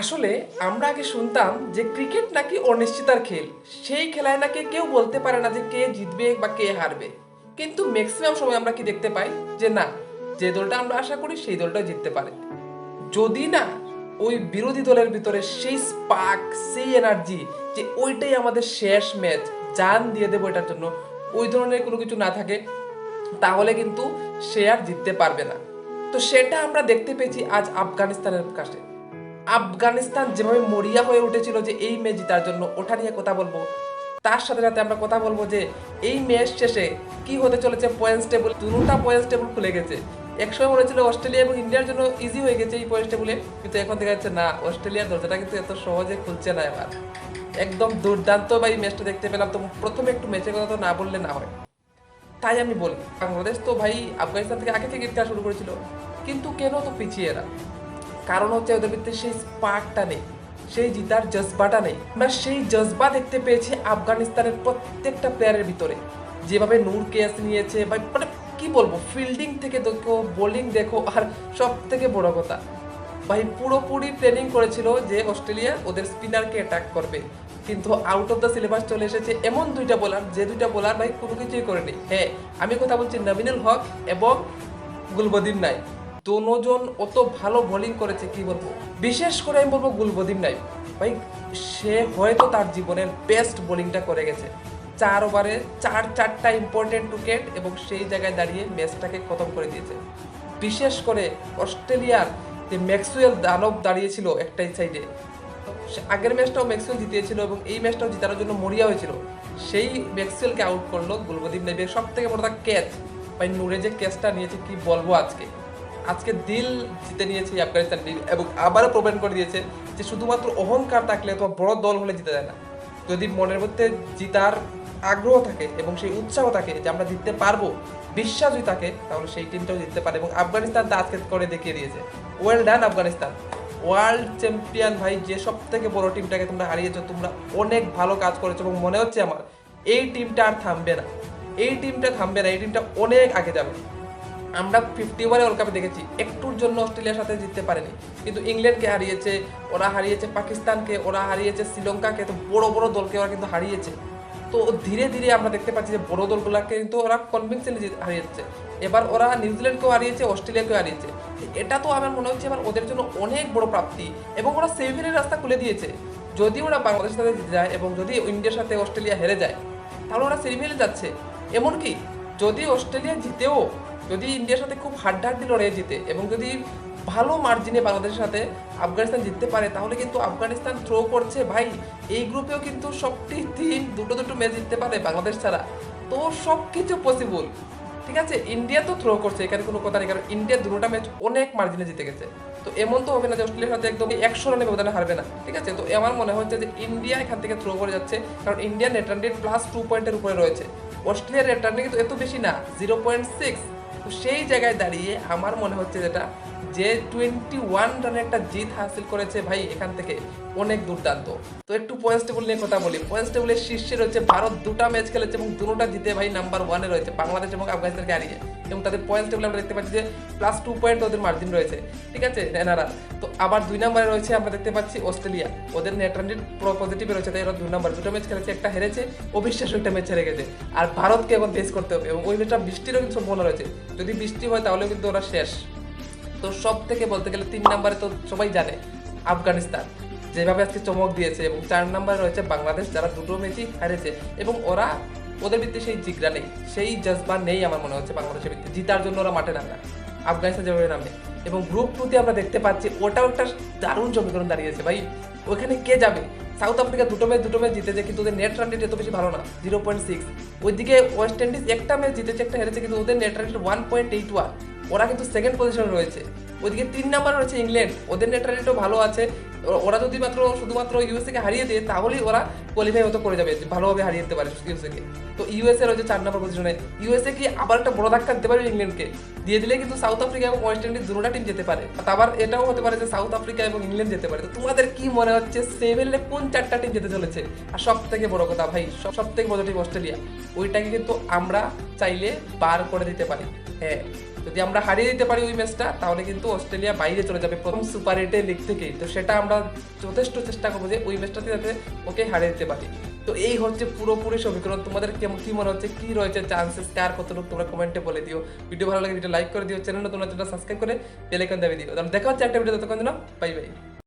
আসলে আমরা আগে শুনতাম যে ক্রিকেট নাকি অনিশ্চিতার খেল। সেই খেলায় নাকি কেউ বলতে পারে না যে কে জিতবে বা কে হারবে। কিন্তু ম্যাক্সিমাম সময় আমরা কি দেখতে পাই? যে না, যে দলটা আমরা আশা করি সেই দলটা জিততে পারে। যদি না, ওই বিরোধী দলের ভিতরে সেই স্পার্ক সেই এনার্জি যে ওইটাই আমাদের শেষ ম্যাচ জান দিয়ে দেবো এটার জন্য, ওই ধরনের কোনো কিছু না থাকে, তাহলে কিন্তু সে আর জিততে পারবে না। তো সেটা আমরা দেখতে পেয়েছি আজ আফগানিস্তানের কাছে। আফগানিস্তান যেভাবে মরিয়া হয়ে উঠেছিল যে এই ম্যাচ জেতার জন্য ওটা নিয়ে কথা বলব। তার সাথে সাথে আমরা কথা বলব যে এই ম্যাচ শেষে কি হতে চলেছে পয়েন্টস টেবিল দুটা পয়েন্টস টেবিল খুলে গেছে। একসময় মনে ছিল অস্ট্রেলিয়া এবং ইন্ডিয়ার জন্য ইজি হয়ে গেছে এই পয়েন্টস টেবিলে কিন্তু এখন দেখা যাচ্ছে না, অস্ট্রেলিয়ার দরজাটা কিন্তু এত সহজে খুলছে না এবার। একদম দুর্দান্ত বা এই ম্যাচটা দেখতে পেলাম, তো প্রথমে একটু ম্যাচের কথা তো না বললে না হয়। তাই আমি বলি, বাংলাদেশ তো ভাই আফগানিস্তান থেকে আগে থেকে খেলা শুরু করেছিল, কিন্তু কেন তো পিছিয়ে এরা? কারণ হচ্ছে ওদের ভিতরে সেই স্পার্কটা নেই, সেই জিতার জজবাটা নেই। আমরা সেই জজবা দেখতে পেয়েছি আফগানিস্তানের প্রত্যেকটা প্লেয়ারের ভিতরে। যেভাবে নূর কেস নিয়েছে, বা মানে কি বলব ফিল্ডিং থেকে দেখো বোলিং দেখো, আর সব থেকে বড় কথা, ভাই পুরোপুরি প্ল্যানিং করেছিল যে অস্ট্রেলিয়া ওদের স্পিনারকে অ্যাটাক করবে। কিন্তু আউট অফ দ্য সিলেবাস চলে এসেছে এমন দুইটা বোলার যে দুইটা বোলার ভাই কোনো কিছুই করেনি। হ্যাঁ আমি কথা বলছি নবিনুল হক এবং গুলবদিন নাই দোনোজন অত ভালো বোলিং করেছে, কি বলব? বিশেষ করে আমি বলব গুলবদিন নাই ভাই, সে হয়তো তার জীবনের বেস্ট বোলিংটা করে গেছে। চার ওভারে চার চারটা ইম্পর্টেন্ট উইকেট এবং সেই জায়গায় দাঁড়িয়ে ম্যাচটাকে খতম করে দিয়েছে। বিশেষ করে অস্ট্রেলিয়ার যে ম্যাক্সুয়েল দানব দাঁড়িয়েছিল একটাই সাইডে আগের ম্যাচটাও ম্যাক্সওয়েল জিতিয়েছিল এবং এই ম্যাচটাও জিতানোর জন্য মরিয়া হয়েছিল। সেই ম্যাক্সওয়েলকে আউট করল গুলবদীপ নেবে সব থেকে বড় ক্যাচ ভাই, নূরে যে ক্যাচটা নিয়েছে, কি বলব আজকে? আজকে দিল জিতে নিয়েছে আফগানিস্তান টিম এবং আবারও প্রমাণ করে দিয়েছে যে শুধুমাত্র অহংকার থাকলে অথবা বড় দল হলে জিতে যায় না। যদি মনের মধ্যে জিতার আগ্রহ থাকে এবং সেই উৎসাহ থাকে যে আমরা জিততে পারব, বিশ্বাস যদি থাকে, তাহলে সেই টিমটাও জিততে পারে এবং আফগানিস্তান তা আজকে করে দেখিয়ে দিয়েছে। Well done Afghanistan. World champion ভাই, যে সব থেকে বড় টিমটাকে তোমরা হারিয়েছো, তোমরা অনেক ভালো কাজ করেছ এবং মনে হচ্ছে আমার, এই টিমটা আর থামবে না। এই টিমটা থামবে না, এই টিমটা অনেক আগে যাবে। আমরা ফিফটি ওভারে ওয়ার্ল্ড কাপে দেখেছি। একটুর জন্য অস্ট্রেলিয়ার সাথে জিততে পারেনি। কিন্তু ইংল্যান্ডকে হারিয়েছে, ওরা হারিয়েছে পাকিস্তানকে, ওরা হারিয়েছে শ্রীলঙ্কাকে তো বড় বড় দলকে ওরা কিন্তু হারিয়েছে। তো ধীরে ধীরে আমরা দেখতে পাচ্ছি যে বড় দলগুলোকে কিন্তু ওরা কনভিনসেন্টলি হারিয়েছে। এবার ওরা নিউজিল্যান্ডকেও হারিয়েছে, অস্ট্রেলিয়াকেও হারিয়েছে। এটা তো আমার মনে হচ্ছে এবার ওদের জন্য অনেক বড় প্রাপ্তি এবং ওরা সেমিফাইনাল রাস্তা খুলে দিয়েছে। যদি ওরা বাংলাদেশের সাথে জিতে যায় এবং যদি ইন্ডিয়ার সাথে অস্ট্রেলিয়া হেরে যায়, তাহলে ওরা সেমিফাইনালে যাচ্ছে। এমনকি যদি অস্ট্রেলিয়া জিতেও যদি ইন্ডিয়ার সাথে খুব হাড্ডাহাড্ডি লড়াই জিতে এবং যদি ভালো মার্জিনে বাংলাদেশের সাথে আফগানিস্তান জিততে পারে, তাহলে কিন্তু আফগানিস্তান থ্রো করছে। ভাই, এই গ্রুপেও কিন্তু সবটি টিম দুটো দুটো ম্যাচ জিততে পারে বাংলাদেশ ছাড়া। তো সব কিছু পসিবল ঠিক আছে? ইন্ডিয়া তো থ্রো করছে, এখানে কোনো কথা নেই, কারণ ইন্ডিয়া দুটোটা ম্যাচ অনেক মার্জিনে জিতে গেছে। তো এমন তো হবে না যে অস্ট্রেলিয়ার সাথে একদম একশো রানে ব্যবধানে হারবে না, ঠিক আছে? তো আমার মনে হচ্ছে যে ইন্ডিয়া এখান থেকে থ্রো করে যাচ্ছে, কারণ India net run plus two পয়েন্টের উপরে রয়েছে। অস্ট্রেলিয়ার নেট রান কিন্তু এত বেশি না জিরো পয়েন্ট সিক্স সেই জায়গায় দাঁড়িয়ে আমার মনে হচ্ছে যেটা যে টোয়েন্টি ওয়ান রানের একটা জিত হাসিল করেছে ভাই এখান থেকে অনেক দুর্দান্ত। তো একটু পয়েন্টস টেবিল নিয়ে কথা বলি। পয়েন্টস টেবিলের শীর্ষে রয়েছে ভারত দুটা ম্যাচ খেলেছে এবং দুটোটা জিতে ভাই নাম্বার ওয়ানে রয়েছে বাংলাদেশ এবং আফগানিস্তানকে হারিয়ে। এবং তাদের পয়েন্টস টেবিল আমরা দেখতে পাচ্ছি যে প্লাস টু পয়েন্ট ওদের মার্জিন রয়েছে। ঠিক আছে, এনারা। তো আবার দুই নম্বরে রয়েছে, আমরা দেখতে পাচ্ছি অস্ট্রেলিয়া। ওদের নেট রানটির পজিটিভে রয়েছে, তাই ওরা দুই নম্বর দুটো ম্যাচ খেলেছে, একটা হেরেছে অবিশ্বাস একটা ম্যাচ হেরে গেছে। আর ভারতকে এখন ফেস করতে হবে এবং ওই ম্যাচটা বৃষ্টিরও কিন্তু সম্ভাবনা রয়েছে। যদি বৃষ্টি হয় তাহলেও কিন্তু ওরা শেষ। তো সব থেকে বলতে গেলে তিন নম্বরে তো সবাই জানে আফগানিস্তান, যেভাবে আজকে চমক দিয়েছে এবং চার নম্বরে রয়েছে বাংলাদেশ, যারা দুটো ম্যাচই হারেছে এবং ওরা ওদের ভিত্তি সেই জিগরা নেই, সেই জজবা নেই আমার মনে হচ্ছে বাংলাদেশের ভিত্তি জিতার জন্য ওরা মাঠে নামে। আফগানিস্তান যেভাবে নামে। এবং গ্রুপ টুতে আমরা দেখতে পাচ্ছি ওটাও একটা দারুণ সমীকরণ দাঁড়িয়েছে ভাই, ওখানে কে যাবে? সাউথ আফ্রিকা দুটো ম্যাচ দুটো ম্যাচ জিতেছে, কিন্তু ওদের নেট রান রেট এত বেশি ভালো না জিরো পয়েন্ট সিক্স ওইদিকে ওয়েস্ট ইন্ডিজ একটা ম্যাচ জিতেছে, একটা হেরেছে, কিন্তু ওদের net run rate one point eight one ওরা কিন্তু সেকেন্ড পজিশনে রয়েছে। ওইদিকে তিন নাম্বার রয়েছে ইংল্যান্ড। ওদের নেট রেটও ভালো আছে। ওরা যদি মাত্র শুধুমাত্র ইউএসএ কে হারিয়ে দেয়, তাহলেই ওরা কোয়ালিফাই হতে করে যাবে। ভালোভাবে হারিয়ে দিতে পারে ইউএসএ কে। তো ইউএসএ রয়েছে চার নম্বর পজিশনে ইউএসএ কি আবার একটা বড় ধাক্কা দিতে পারে ইংল্যান্ডকে? দিয়ে দিলে কিন্তু সাউথ আফ্রিকা এবং ওয়েস্ট ইন্ডিজ দুটোটা টিম যেতে পারে। আবার এটাও হতে পারে যে সাউথ আফ্রিকা এবং ইংল্যান্ড যেতে পারে। তো তোমাদের কি মনে হচ্ছে সেভেনে কোন চারটা টিম যেতে চলেছে? আর সব থেকে বড় কথা ভাই, সব থেকে বড় টিম অস্ট্রেলিয়া ওইটাকে কিন্তু আমরা চাইলে বার করে দিতে পারি। হ্যাঁ। যদি আমরা হারিয়ে দিতে পারি ওই ম্যাচটা তাহলে কিন্তু অস্ট্রেলিয়া বাইরে চলে যাবে প্রথম সুপার এইটের লিগ থেকেই তো সেটা আমরা যথেষ্ট চেষ্টা করব যে ওই ম্যাচটাতে যাতে ওকে হারিয়ে দিতে পারি। তো এই হচ্ছে পুরোপুরি সমীকরণ। তোমাদের কেমন কি মনে হচ্ছে? কি রয়েছে? চান্সেস কার কতটুকু? তোমরা কমেন্টে বলে দিও। ভিডিও ভালো লাগে ভিডিও লাইক করে দিও। চ্যানেল তোমরা সাবস্ক্রাইব করে বেলাইকন দাবি দিও। দেখা হচ্ছে একটা ভিডিও ততক্ষণ জন্য বাই বাই